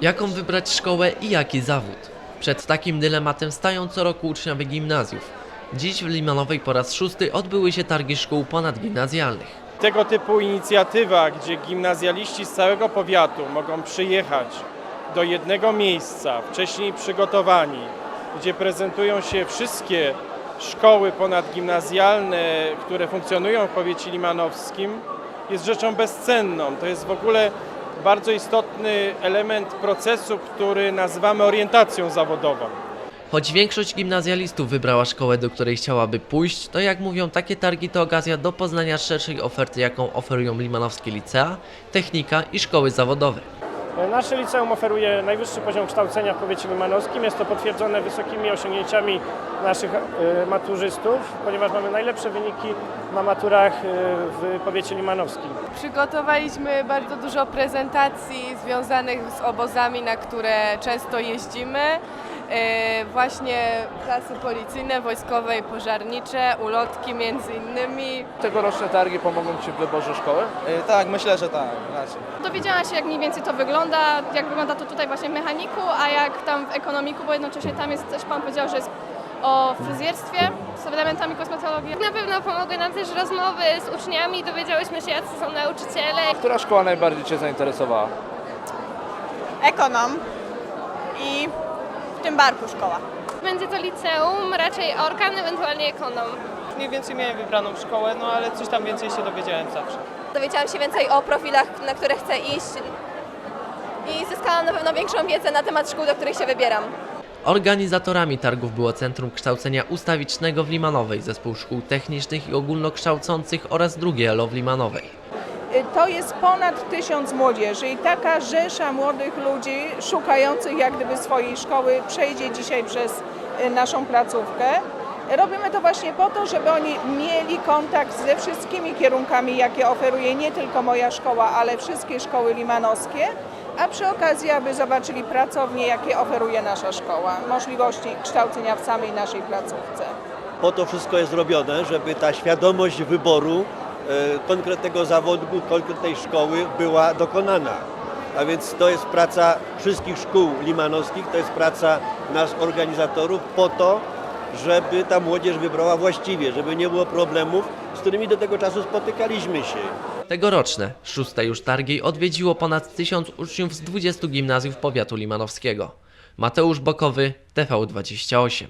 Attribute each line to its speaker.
Speaker 1: Jaką wybrać szkołę i jaki zawód? Przed takim dylematem stają co roku uczniowie gimnazjów. Dziś w Limanowej po raz szósty odbyły się targi szkół ponadgimnazjalnych.
Speaker 2: Tego typu inicjatywa, gdzie gimnazjaliści z całego powiatu mogą przyjechać do jednego miejsca, wcześniej przygotowani, gdzie prezentują się wszystkie szkoły ponadgimnazjalne, które funkcjonują w powiecie limanowskim, jest rzeczą bezcenną. To jest w ogóle bardzo istotny element procesu, który nazywamy orientacją zawodową.
Speaker 1: Choć większość gimnazjalistów wybrała szkołę, do której chciałaby pójść, to jak mówią, takie targi to okazja do poznania szerszej oferty, jaką oferują limanowskie licea, technika i szkoły zawodowe.
Speaker 3: Nasze liceum oferuje najwyższy poziom kształcenia w powiecie limanowskim. Jest to potwierdzone wysokimi osiągnięciami naszych e, maturzystów, ponieważ mamy najlepsze wyniki na maturach e, w powiecie limanowskim.
Speaker 4: Przygotowaliśmy bardzo dużo prezentacji związanych z obozami, na które często jeździmy. E, Właśnie klasy policyjne, wojskowe i pożarnicze, ulotki między innymi.
Speaker 5: Tegoroczne targi pomogą Ci w wyborze szkoły?
Speaker 6: Y, Tak, myślę, że tak. Raczej.
Speaker 7: Dowiedziała się, jak mniej więcej to wygląda, jak wygląda to tutaj właśnie w mechaniku, a jak tam w ekonomiku, bo jednocześnie tam jest też Pan powiedział, że jest o fryzjerstwie z elementami kosmetologii.
Speaker 8: Na pewno pomogły nam też rozmowy z uczniami, dowiedziałyśmy się, jacy są nauczyciele.
Speaker 5: Która szkoła najbardziej Cię zainteresowała?
Speaker 9: ekonom i tym barku szkoła.
Speaker 8: Będzie to liceum, raczej orkan, ewentualnie ekonom.
Speaker 10: Mniej więcej miałem wybraną szkołę, no ale coś tam więcej się dowiedziałem zawsze.
Speaker 4: Dowiedziałam się więcej o profilach, na które chcę iść i zyskałam na pewno większą wiedzę na temat szkół, do których się wybieram.
Speaker 1: Organizatorami targów było Centrum Kształcenia Ustawicznego w Limanowej, Zespół Szkół Technicznych i Ogólnokształcących oraz drugie ELO w Limanowej.
Speaker 9: To jest ponad tysiąc młodzieży i taka rzesza młodych ludzi szukających jak gdyby swojej szkoły przejdzie dzisiaj przez y, naszą placówkę. Robimy to właśnie po to, żeby oni mieli kontakt ze wszystkimi kierunkami, jakie oferuje nie tylko moja szkoła, ale wszystkie szkoły limanowskie, a przy okazji, aby zobaczyli pracownie, jakie oferuje nasza szkoła, możliwości kształcenia w samej naszej placówce.
Speaker 11: po to wszystko jest robione, żeby ta świadomość wyboru konkretnego zawodu, konkretnej szkoły była dokonana. A więc to jest praca wszystkich szkół limanowskich, to jest praca nas organizatorów po to, żeby ta młodzież wybrała właściwie, żeby nie było problemów, z którymi do tego czasu spotykaliśmy się.
Speaker 1: Tegoroczne, szóste już targi odwiedziło ponad tysiąc uczniów z 20 gimnazjów powiatu limanowskiego. Mateusz Bokowy, TV28.